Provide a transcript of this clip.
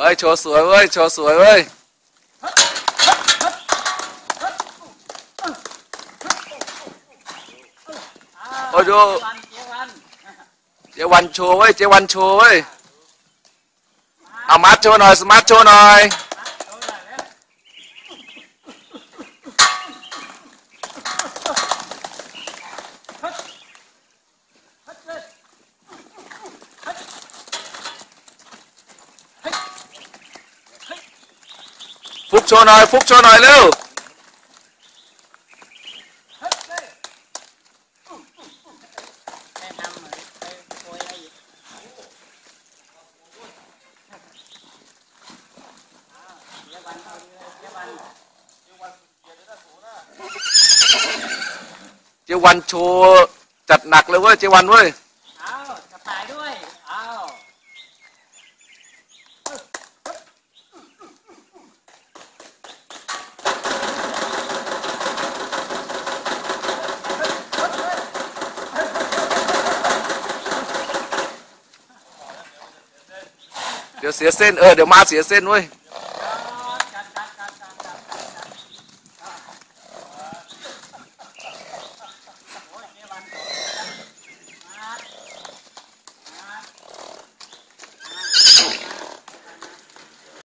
อ้ย โชว์สวยเว้ย โชว์สวยเว้ย โอ้ยดูเจวันเจวันโชว์เว้ย เจวันโชว์เว้ย เอามาร์ทโชว์หน่อย สมาร์ทโชว์หน่อย โดนหน่อยแล้ว ฟุก โชว์หน่อย ฟุกโชว์หน่อยเร็วเจวันเอาดีเลยเจวันเจวันโชว์จัดหนักเลยเว้ยเจวันเว้ย เอากระต่ายด้วยเอา เดี๋ยวเสียเส้นเออเดี๋ยวมาเสียเส้นเว้ย